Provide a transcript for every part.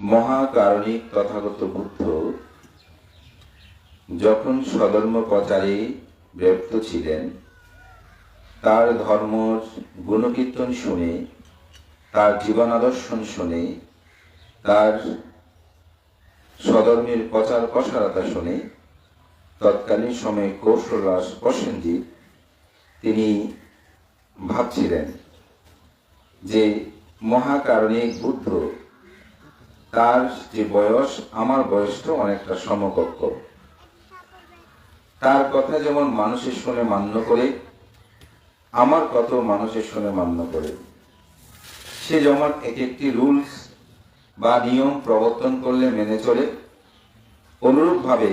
মহাকারণিক তথাগত বুদ্ধ যখন স্বধর্ম প্রচারে ব্যর্থ ছিলেন, তার ধর্মর গুণকীর্তন শুনে, তার জীবনাদর্শন শুনে, তার স্বধর্মের প্রচার প্রসারতা শুনে, তৎকালীন সময়ে কৌশলরাজ প্রসেনজিৎ তিনি ভাবছিলেন যে মহাকারণিক বুদ্ধ তার যে বয়স, আমার বয়সটা অনেকটা সমকক্ষ। তার কথা যেমন মানুষের শুনে মান্য করে, আমার কত মানুষের শুনে মান্য করে। সে যেমন এক একটি রুলস বা নিয়ম প্রবর্তন করলে মেনে চলে, অনুরূপভাবে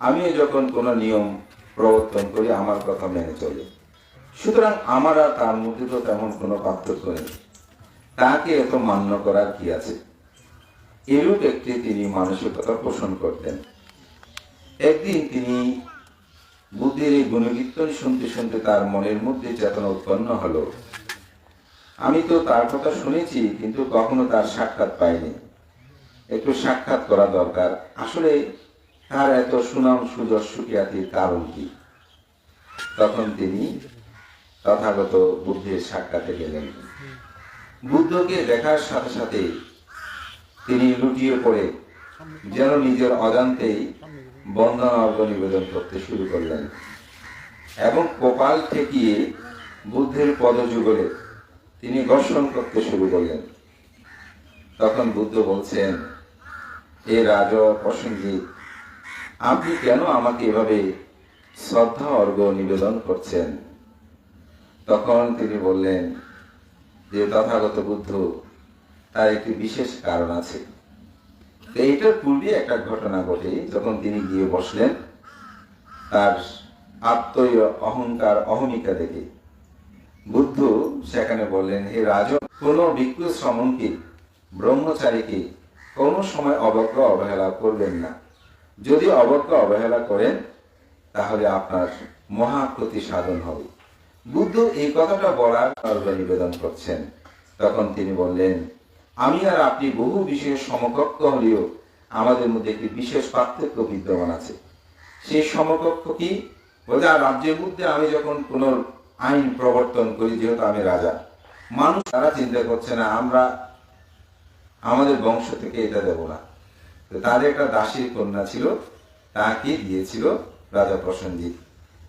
আমিও যখন কোনো নিয়ম প্রবর্তন করি, আমার কথা মেনে চলে। সুতরাং আমার আর তার মধ্যে তো তেমন কোনো পার্থক্য নেই। তাকে এত মান্য করার কি আছে? এরূপ একটি তিনি মানসিকতা পোষণ করতেন। একদিন তিনি বুদ্ধির এই গুণকীর্তন শুনতে শুনতে তার মনের মধ্যে চেতনা উৎপন্ন হলো। আমি তো তার কথা শুনেছি, কিন্তু কখনো তার সাক্ষাৎ পাইনি। একটু সাক্ষাৎ করা দরকার। আসলে তার এত সুনাম সুযশ সুখিয়াতির কারণ কি? তখন তিনি তথাগত বুদ্ধের সাক্ষাতে গেলেন। বুদ্ধকে দেখার সাথে সাথে তিনি লুটিয়ে পড়ে যেন নিজের অজান্তেই বন্দনা অর্ঘ নিবেদন করতে শুরু করলেন। এবং কপাল ঠেকিয়ে বুদ্ধের পদযুগলে তিনি ঘর্ষণ করতে শুরু করলেন। তখন বুদ্ধ বলছেন এ রাজ প্রসঙ্গিক আপনি কেন আমাকে এভাবে শ্রদ্ধা অর্ঘ নিবেদন করছেন? তখন তিনি বললেন, যে তথাগত বুদ্ধ তার একটি বিশেষ কারণ আছে। এইটার পূর্বে একটা ঘটনা ঘটে, যখন তিনি গিয়ে বসলেন তার আত্ম অহংকার অহমিকা দেখে। বুদ্ধ সেখানে বললেন, হে রাজ, কোন ভিক্ষু শ্রমণকে, ব্রহ্মচারীকে কোনো সময় অবজ্ঞা অবহেলা করবেন না। যদি অবজ্ঞা অবহেলা করেন, তাহলে আপনার মহাক্ষতি সাধন হবে। বুদ্ধ এই কথাটা বলার নিবেদন করছেন। তখন তিনি বললেন আমি আর আপনি বহু বিশেষ সমকক্ষ হলেও আমাদের মধ্যে একটি বিশেষ পার্থক্য বিদ্যমান আছে। সেই সমকক্ষ কি? আর রাজ্যের মধ্যে আমি যখন কোন আইন প্রবর্তন করি, যেহেতু আমি রাজা, মানুষ তারা চিন্তা করছে না, আমরা আমাদের বংশ থেকে এটা দেব না। তাদের একটা দাসীর কন্যা ছিল, তাকে দিয়েছিল রাজা প্রসেনজিৎ।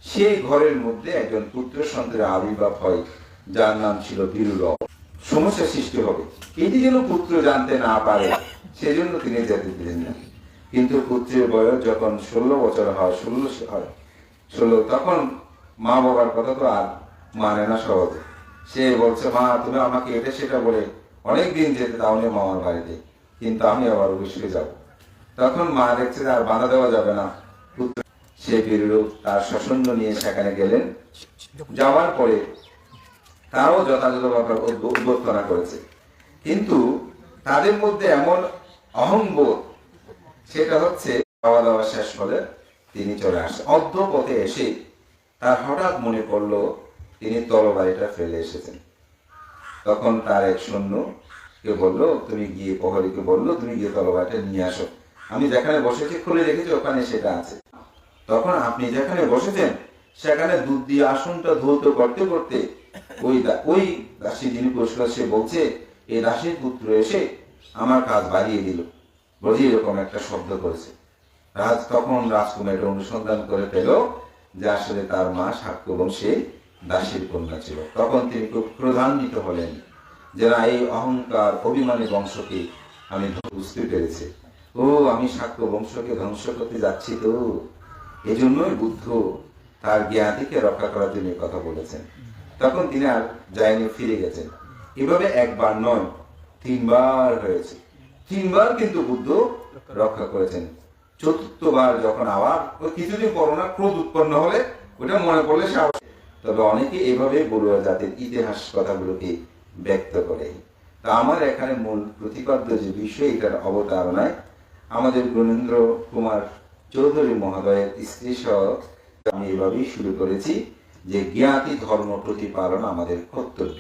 সেই ঘরের মধ্যে একজন পুত্র সন্তানের আবির্ভাব হয়, যার নাম ছিল বীরুরব সমস্যা সৃষ্টি হবে। এটি যেন পুত্র জানতে না পারে, সেজন্য তিনি যেতে দিলেন না। কিন্তু পুত্রের বয়স যখন ষোলো বছর হয়, ষোলো হয়, ষোলো, তখন মা বাবার কথা তো আর মানে না সহজে। সে বলছে, মা, তুমি আমাকে এটা সেটা বলে অনেক দিন যেতে তাহলে মামার বাড়িতে, কিন্তু আমি আবার অবশ্যই যাব। তখন মা দেখছে আর বাধা দেওয়া যাবে না। পুত্র সে বিরূপ তার সসন্ন নিয়ে সেখানে গেলেন। যাওয়ার পরে তারাও যথাযথভাবে উদ্ব- উদ্বর্তনা করেছে। কিন্তু তাদের মধ্যে এমন অহংবোধ, সেটা হচ্ছে খাওয়া দাওয়া শেষ হলে তিনি চলে আসেন অর্ধ পথে এসে তার হঠাৎ মনে পড়ল, তিনি তরবারিটা ফেলে এসেছেন। তখন তার এক সৈন্য কে বলল, তুমি গিয়ে প্রহরীকে বলল, তুমি গিয়ে তরবারিটা নিয়ে আসো। আমি যেখানে বসেছি, খুলে রেখেছি, ওখানে সেটা আছে। তখন আপনি যেখানে বসেছেন, সেখানে দুধ দিয়ে আসনটা ধৌত করতে করতে ওই ওই দাসী যিনি পুরস্কার সে বলছে এই দাসীর পুত্র এসে আমার কাজ বাড়িয়ে দিল। বুঝি এরকম একটা শব্দ করেছে। রাজ তখন রাজকুমার এটা অনুসন্ধান করে পেল যে আসলে তার মা সাক্ষ্য বংশে দাসীর কন্যা ছিল। তখন তিনি খুব ক্রধান্বিত হলেন যে, না, এই অহংকার অভিমানী বংশকে আমি বুঝতে পেরেছি। ও, আমি সাক্ষ্য বংশকে ধ্বংস করতে যাচ্ছি তো। এজন্যই বুদ্ধ তার জ্ঞাতিকে রক্ষা করার জন্য কথা বলেছেন। তখন তিনি আর যায়নি, ফিরে গেছেন। এভাবে একবার নয়, তিনবার হয়েছে। তিনবার কিন্তু বুদ্ধ রক্ষা করেছেন। চতুর্থবার যখন আবার কিছুদিন করোনা ক্রোধ উৎপন্ন হলে ওটা মনে পড়লে তবে অনেকে এভাবে বড়ুয়া জাতির ইতিহাস কথাগুলোকে ব্যক্ত করে। তা আমার এখানে মূল প্রতিপাদ্য যে বিষয়, এটার অবতারণায় আমাদের গুণেন্দ্র কুমার চৌধুরী মহোদয়ের স্ত্রী সহ আমি এভাবেই শুরু করেছি যে জ্ঞাতি ধর্ম প্রতিপালন আমাদের কর্তব্য।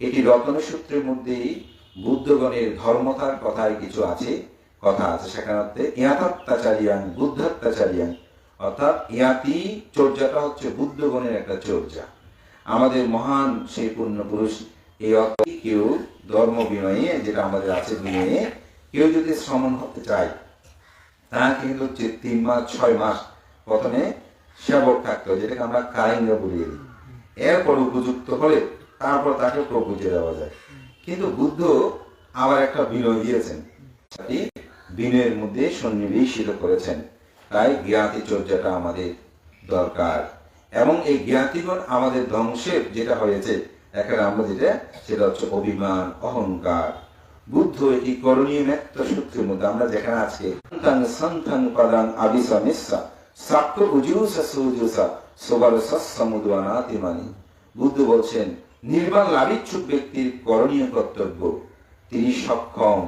এটি রত্ন সূত্রের মধ্যেই বুদ্ধগণের ধর্মতার কথায় কিছু আছে, কথা আছে সেখানে ইয়াতাত্তাচারিয়ান, বুদ্ধাত্তাচারিয়ান। অর্থাৎ ইয়াতি চর্যাটা হচ্ছে বুদ্ধগণের একটা চর্যা। আমাদের মহান সেই পূর্ণ পুরুষ এই অর্থে কেউ ধর্ম বিনয়ে যেটা আমাদের আছে বিনয়ে কেউ যদি শ্রমণ হতে চায়, তাকে হচ্ছে তিন মাস, ছয় মাস প্রথমে সেবক থাকতে হয়, যেটাকে আমরা কারিঙ্গা বলিয়ে দিই এরপর উপযুক্ত হলে তারপর তাকে প্রপুজে দেওয়া যায়। কিন্তু বুদ্ধ আবার একটা বিনয় দিয়েছেন। বিনয়ের মধ্যে সন্নিবেশিত করেছেন। তাই জ্ঞাতি চর্যাটা আমাদের দরকার। এবং এই জ্ঞাতিগণ আমাদের ধ্বংসের যেটা হয়েছে, এখানে আমরা যেটা, সেটা হচ্ছে অভিমান, অহংকার। বুদ্ধ এটি করণীয় মেত্ত সূত্রের মধ্যে, আমরা যেখানে আজকে সন্তান পাদান আবিসা মিশ্রা সাক্ষ উজুসা সুজুসা সোবার সসমুদানাতি মানি বুদ্ধ বলছেন নির্বাণ লাভিচ্ছুক ব্যক্তির করণীয় কর্তব্য। তিনি সক্ষম,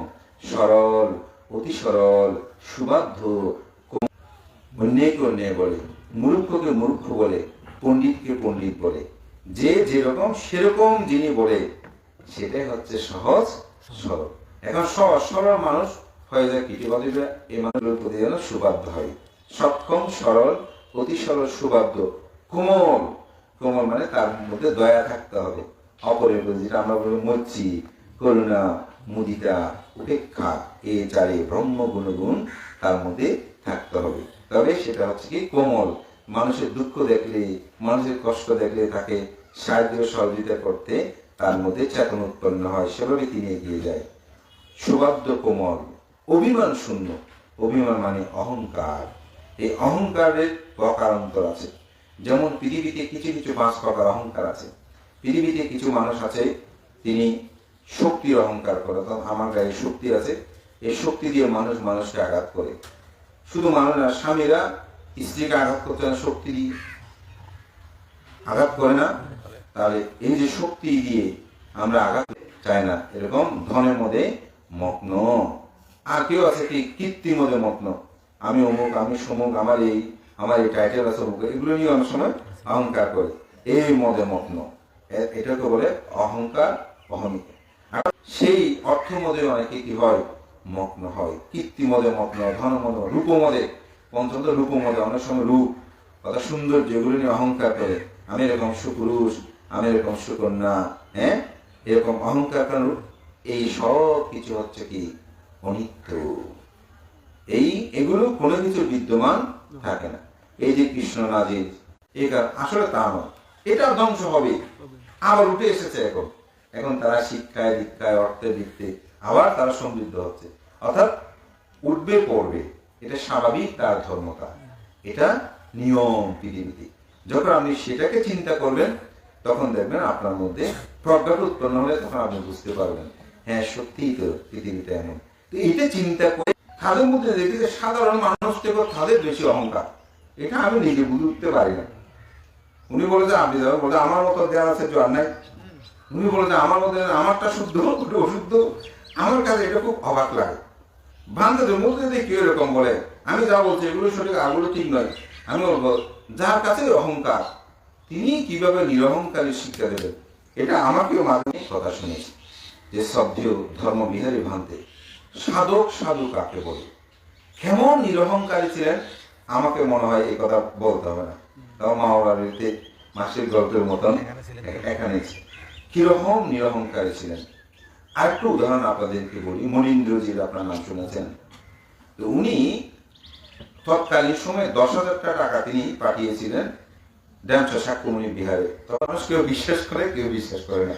সরল, অতি সরল সুবাধ্য অন্যায়কে অন্যায় বলে, মূর্খকে মূর্খ বলে, পণ্ডিতকে পণ্ডিত বলে। যে যেরকম, সেরকম যিনি বলে, সেটাই হচ্ছে সহজ, সরল। এখন সহজ সরল মানুষ হয়ে যায় কি? বলে যে এই মানুষগুলোর প্রতি যেন সুবাধ্য হয়। সক্ষম, সরল, অতি সরল সুবাধ্য কোমল কোমল মানে তার মধ্যে দয়া থাকতে হবে। অপরের প্রতি যেটা আমরা বলি মচ্ছি করুণা, মুদিতা, উপেক্ষা এ চারে ব্রহ্ম গুণগুণ তার মধ্যে থাকতে হবে। তবে সেটা হচ্ছে কি কোমল। মানুষের দুঃখ দেখলে, মানুষের কষ্ট দেখলে তাকে সাহায্য সহযোগিতা করতে তার মধ্যে চেতন উৎপন্ন হয়, সেভাবে তিনি এগিয়ে যায়। সুবাদ্য কোমল, অভিমান শূন্য। অভিমান মানে অহংকার। এই অহংকারের প্রকারান্তর আছে। যেমন পৃথিবীতে কিছু কিছু পাঁচ প্রকার অহংকার আছে। পৃথিবীতে কিছু মানুষ আছে, তিনি শক্তির অহংকার করে, অর্থাৎ আমার গায়ে শক্তি আছে। এই শক্তি দিয়ে মানুষ মানুষকে আঘাত করে। শুধু মানুষ না, স্বামীরা স্ত্রীকে আঘাত করতে না, শক্তি দিয়ে আঘাত করে না। তাহলে এই যে শক্তি দিয়ে আমরা আঘাত চাই না? এরকম ধনের মধ্যে মগ্ন। আর কেউ আছে কি? কীর্তির মধ্যে মগ্ন। আমি অমুক, আমি সমুক, আমার এই আমার এই টাইটেল আছে অমুক এগুলো নিয়ে অনেক সময় অহংকার করে। এই মদে মগ্ন। এটাকে বলে অহংকার অহমিকা সেই অর্থ মদে অনেকে কি হয়? মগ্ন হয়। কীর্তি মদে মগ্ন, ধন মদ রূপ মদে। পঞ্চম রূপ মদে, অনেক সময় রূপ। কত সুন্দর যেগুলো নিয়ে অহংকার করে। আমি এরকম সুপুরুষ, আমি এরকম সুকন্যা হ্যাঁ? এরকম অহংকার কারণ এই সব কিছু হচ্ছে কি? অনিত্য। এই, এগুলো কোনো কিছু বিদ্যমান থাকে না। এই যে কৃষ্ণ নাজির কার- আসলে তা নয়। এটা ধ্বংস হবে। আবার উঠে এসেছে এখন। এখন তারা শিক্ষায়, দীক্ষায়, অর্থে, বৃত্তে আবার তারা সমৃদ্ধ হচ্ছে। অর্থাৎ উঠবে, পড়বে। এটা স্বাভাবিক তার ধর্মতা। এটা নিয়ম পৃথিবীতে যখন আপনি সেটাকে চিন্তা করবেন, তখন দেখবেন আপনার মধ্যে প্রজ্ঞাটা উৎপন্ন হলে তখন আপনি বুঝতে পারবেন হ্যাঁ সত্যিই তো পৃথিবীটা এমন। তো এটা চিন্তা করে তাদের মধ্যে দেখি যে সাধারণ মানুষ থেকে তাদের বেশি অহংকার। এটা আমি নিজে বুঝে উঠতে পারি না। উনি বলে যে আপনি যাবেন বলে আমার মতো দেওয়ার আছে, জোয়ার নাই। উনি বলে যে আমার মতো আমারটা শুদ্ধ ওটা অশুদ্ধ। আমার কাছে এটা খুব অবাক লাগে। বান্ধবের মধ্যে দিয়ে কেউ এরকম বলে, আমি যা বলছি, এগুলো সঠিক আগুলো ঠিক নয়। আমি বলব, যার কাছে অহংকার, তিনি কীভাবে নিরহংকারী শিক্ষা দেবেন? এটা আমাকেও মাঝে কথা শুনেছি যে সভ্য ধর্মবিহারী ভান্তে, সাধক, সাধু কাকে বলে? কেমন নিরহংকারী ছিলেন? আমাকে মনে হয় এই কথা বলতে হবে না। তাও মাওলারিতে মাসিক গল্পের মতন এখানে কীরকম নিরহংকারী ছিলেন? আরেকটু উদাহরণ আপনাদেরকে বলি মনীন্দ্রজির আপনার নাম শুনেছেন? তো উনি তৎকালীন সময়ে দশ হাজার টাকা তিনি পাঠিয়েছিলেন ড্যামসা সাক্ষ্যমণি বিহারে। তখন মানুষ কেউ বিশ্বাস করে কেউ বিশ্বাস করে না।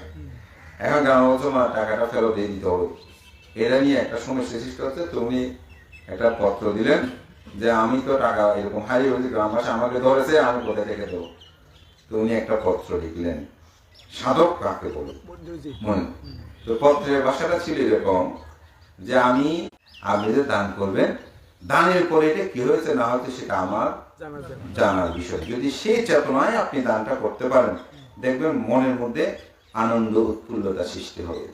এখন গ্রাম বলছে মা টাকাটা ফেরত দিয়ে দিতে হবে। এরা নিয়ে একটা সময় সৃষ্টি হচ্ছে তো উনি একটা পত্র দিলেন যে আমি তো টাকা এরকম হারিয়ে হয়েছে গ্রামবাসী আমাকে ধরেছে আমি কোথায় রেখে দেবো? তো উনি একটা পত্র লিখলেন। সাধক কাকে বলে? মনে তো পত্রের ভাষাটা ছিল এরকম যে আমি আপনি যে দান করবেন দানের পরে এটা কি হয়েছে না হয়তো সেটা আমার জানার বিষয়। যদি সেই চেতনায় আপনি দানটা করতে পারেন দেখবেন মনের মধ্যে আনন্দ উৎফুল্লতা সৃষ্টি হবে।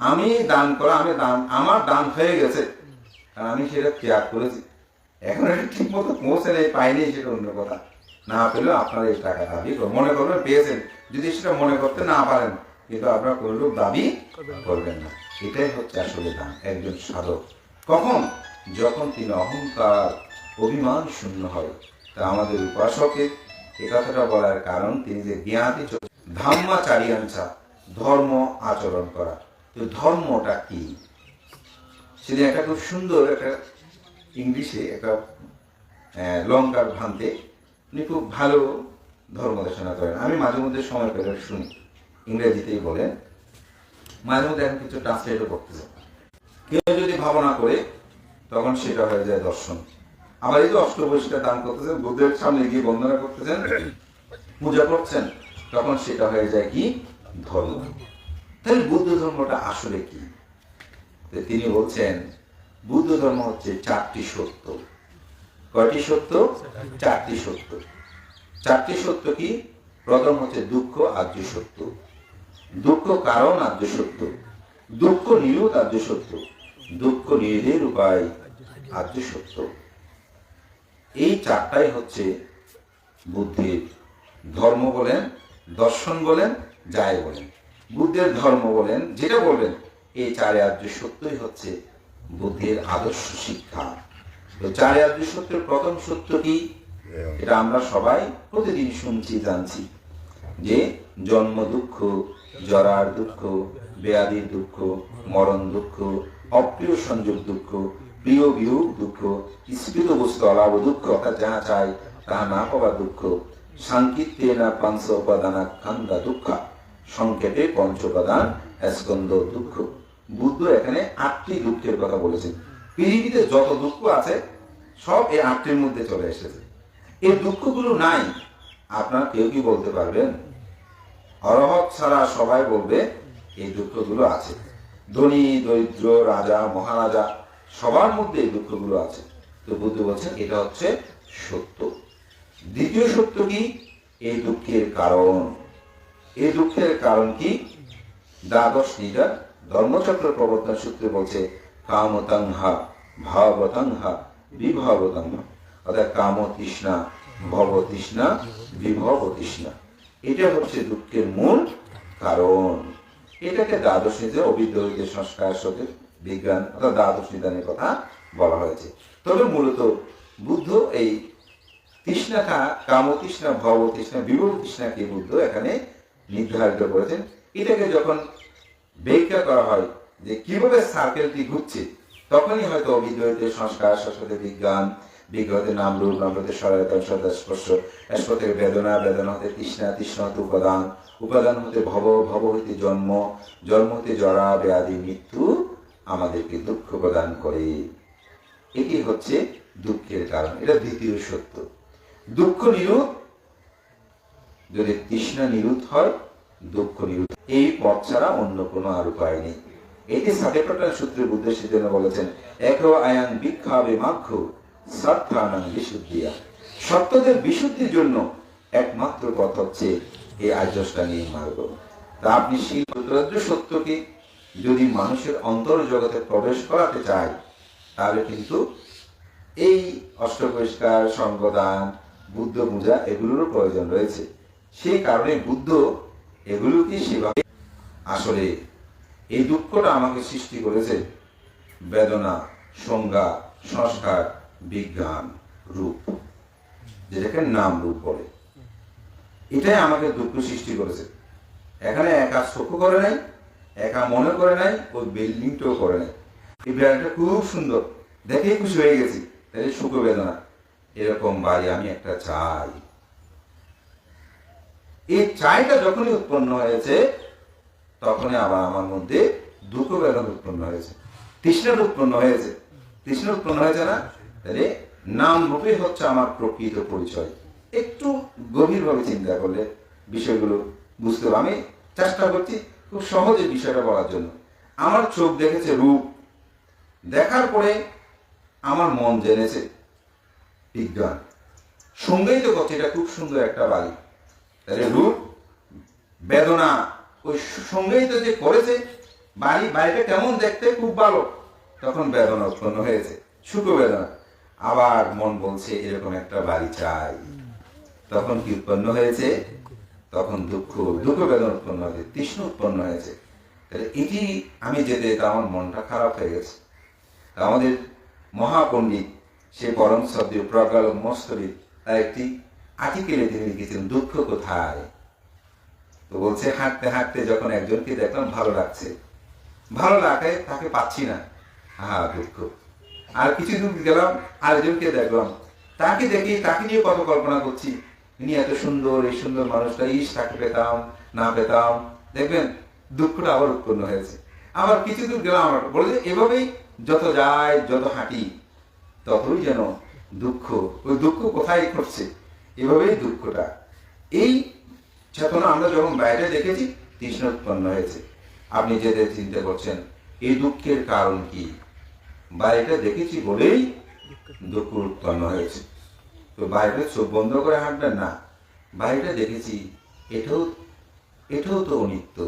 আমি দান করা আমি দান আমার দান হয়ে গেছে। কারণ আমি সেটা ত্যাগ করেছি। এখন ঠিক মতো পৌঁছে নেই, পাইনি সেটা অন্য কথা। না পেলেও আপনার এই টাকা দাবি মনে করবেন, পেয়েছেন। যদি সেটা মনে করতে না পারেন, কিন্তু আপনারা কোনরূপ দাবি করবেন না। এটাই হচ্ছে আসলে দান, একজন সাধক। কখন? যখন তিনি অহংকার, অভিমান শূন্য হয়। তা আমাদের উপাসকের এ কথাটা বলার কারণ, তিনি যে জ্ঞাতি ধাম্মাচারিয়াঞ্চা ধর্ম আচরণ করা। তো ধর্মটা কি? সেদিন একটা খুব সুন্দর একটা ইংলিশে একটা লঙ্কার ভ্রান্তে উনি খুব ভালো ধর্ম দেশনা করেন। আমি মাঝে মধ্যে সময় পেলে শুনি, ইংরেজিতেই বলেন। মাঝে মধ্যে এখন কিছু ট্রান্সলেটও করতেছে কেউ যদি ভাবনা করে, তখন সেটা হয়ে যায় দর্শন। আবার এই যে অষ্টবৈশটা দান করতেছেন, বুদ্ধের সামনে গিয়ে বন্দনা করতেছেন, পূজা করছেন, তখন সেটা হয়ে যায় কি? ধর্ম। তাহলে বুদ্ধ ধর্মটা আসলে কি? তিনি বলছেন বুদ্ধ ধর্ম হচ্ছে চারটি সত্য। কয়টি সত্য? চারটি সত্য। চারটি সত্য কি? প্রথম হচ্ছে দুঃখ, আর্য সত্য। দুঃখ কারণ, আর্য সত্য। দুঃখ নিরোধ আর্য সত্য। দুঃখ নিরোধের উপায়, আর্য সত্য। এই চারটাই হচ্ছে বুদ্ধির ধর্ম বলেন, দর্শন বলেন, যায় বলেন। বুদ্ধের ধর্ম বলেন, যেটা বলবেন, এই চারে আর্য সত্যই হচ্ছে বুদ্ধির আদর্শ শিক্ষা। তো চারে আর্য সত্যের প্রথম সত্য কি? এটা আমরা সবাই প্রতিদিন শুনছি, জানছি। যে জন্ম দুঃখ, জরার দুঃখ, বেয়াদির দুঃখ, মরণ দুঃখ, অপ্রিয় সংযোগ দুঃখ, প্রিয় বিয়োগ দুঃখ স্মৃত বস্তু, অলাভ দুঃখ, অর্থাৎ যাহা চাই তাহা না পাওয়া দুঃখ সাংকিত্যে না পাঞ্চ উপাদানা খান্দা দুঃখ, সংকেতে পঞ্চ উপাদান স্কন্দ দুঃখ। বুদ্ধ এখানে আটটি দুঃখের কথা বলেছেন। পৃথিবীতে যত দুঃখ আছে, সব এই আটটির মধ্যে চলে এসেছে। এই দুঃখগুলো নাই, আপনার কেউ কি বলতে পারবেন? অরহত ছাড়া সবাই বলবে, এই দুঃখগুলো আছে। ধনী, দরিদ্র, রাজা, মহারাজা, সবার মধ্যে এই দুঃখগুলো আছে। তো বুদ্ধ বলছেন, এটা হচ্ছে সত্য। দ্বিতীয় সত্য কি? এই দুঃখের কারণ। এই দুঃখের কারণ কি? দ্বাদশ নিদার ধর্মচক্র প্রবর্তন সূত্রে বলছে কামতাংহা ভাবতাংহা বিভবতাংহা অর্থাৎ কাম তৃষ্ণা ভব তৃষ্ণা বিভব তৃষ্ণা এটা হচ্ছে দুঃখের মূল কারণ। এটাকে দ্বাদশ নিতে অবিদ্যুত সংস্কার সাথে বিজ্ঞান অর্থাৎ দ্বাদশ নিদানের কথা বলা হয়েছে। তবে মূলত বুদ্ধ এই তৃষ্ণাটা কাম তৃষ্ণা ভব তৃষ্ণা বিভব তৃষ্ণাকে বুদ্ধ এখানে নির্ধারিত করেছেন। এটাকে যখন ব্যাখ্যা করা হয় যে কীভাবে সার্কেলটি ঘুরছে, তখনই হয়তো অভিদ্বৈতের সংস্কার সরস্বতী বিজ্ঞান বিজ্ঞতে নাম রূপ নামতে সহায়তা সদা স্পর্শ স্পর্শ থেকে বেদনা বেদনা হতে তৃষ্ণা তৃষ্ণা হতে উপাদান উপাদান হতে ভব ভব হইতে জন্ম জন্ম হতে জরা, ব্যাধি, মৃত্যু আমাদেরকে দুঃখ প্রদান করে। এটি হচ্ছে দুঃখের কারণ, এটা দ্বিতীয় সত্য। দুঃখ নিরোধ যদি তৃষ্ণা নিরোধ হয় দুঃখ নিরোধ এই পথ ছাড়া অন্য কোনো আর উপায় নেই। এটি সাটেপটার সূত্রে বুদ্ধ সিদ্ধেন বলেছেন এক আয়ান বিক্ষাবে মাক্ষ সত্যানাং বিশুদ্ধিয়া। সত্যদের বিশুদ্ধির জন্য একমাত্র পথ হচ্ছে এই আর্যষ্টাঙ্গী মার্গ। তা আপনি সেই শিল্প সত্যকে যদি মানুষের অন্তর জগতে প্রবেশ করাতে চায়, তাহলে কিন্তু এই অষ্টপরিষ্কার সঙ্গদান বুদ্ধ পূজা এগুলোরও প্রয়োজন রয়েছে। সেই কারণে বুদ্ধ এগুলোকে সেভাবে আসলে এই দুঃখটা আমাকে সৃষ্টি করেছে। বেদনা, সংজ্ঞা, সংস্কার, বিজ্ঞান, রূপ। যেটাকে নাম রূপ বলে। এটাই আমাকে দুঃখ সৃষ্টি করেছে। এখানে একা চোখ করে নাই, একা মনে করে নাই ওই বিল্ডিংটাও করে নাই। এই বিল্ডিংটা খুব সুন্দর। দেখেই খুশি হয়ে গেছি। তাহলে সুখ বেদনা এরকম বাড়ি আমি একটা চাই। এই চাইটা যখনই উৎপন্ন হয়েছে, তখনই আবার আমার মধ্যে দুঃখ বেদনা উৎপন্ন হয়েছে। তৃষ্ণার উৎপন্ন হয়েছে। তৃষ্ণা উৎপন্ন হয়েছে না? তাহলে নাম রূপে হচ্ছে আমার প্রকৃত পরিচয়। একটু গভীরভাবে চিন্তা করলে বিষয়গুলো বুঝতে আমি চেষ্টা করছি খুব সহজে বিষয়টা বলার জন্য। আমার চোখ দেখেছে রূপ। দেখার পরে আমার মন জেনেছে বিজ্ঞান। সঙ্গেই তো করছে, এটা খুব সুন্দর একটা বাড়ি রূপ বেদনা ওই সঙ্গেই তো যে করেছে, বাড়ি, বাড়িটা কেমন দেখতে? খুব ভালো। তখন বেদনা উৎপন্ন হয়েছে সুখ বেদনা। আবার মন বলছে, এরকম একটা বাড়ি চাই। তখন কি উৎপন্ন হয়েছে? তখন দুঃখ দুঃখ বেদনা উৎপন্ন হয়েছে, তৃষ্ণ উৎপন্ন হয়েছে। তাহলে এটি আমি যেতে আমার মনটা খারাপ হয়ে গেছে। আমাদের মহাপণ্ডিত সে পরম শব্দ প্রগাল মস্তরী, তার একটি আর্টিকেলে তিনি লিখেছিলেন দুঃখ কোথায়? তো বলছে, হাঁটতে হাঁটতে যখন একজনকে দেখলাম, ভালো লাগছে। ভালো লাগে তাকে পাচ্ছি না। হা দুঃখ। আর কিছু দূর গেলাম, আরেকজনকে দেখলাম। তাকে দেখি, তাকে নিয়ে কত কল্পনা করছি। ইনি এত সুন্দর, এই সুন্দর মানুষটা, ইস, তাকে পেতাম, না পেতাম। দেখবেন, দুঃখটা আবার উৎপন্ন হয়েছে। আবার কিছু দূর গেলাম, আমার বলে যে, এভাবেই যত যায় যত হাঁটি, ততই যেন দুঃখ, ওই দুঃখ কোথায় ঘটছে? এভাবেই দুঃখটা। এই চেতনা আমরা যখন বাইরে দেখেছি তৃষ্ণ উৎপন্ন হয়েছে। আপনি যেতে চিন্তা করছেন, এই দুঃখের কারণ কি? বাইরেটা দেখেছি বলেই দুঃখ উৎপন্ন হয়েছে। তো বাইরে চোখ বন্ধ করে হাঁটবেন না। বাইরেটা দেখেছি, এটাও এটাও তো অনিত্য।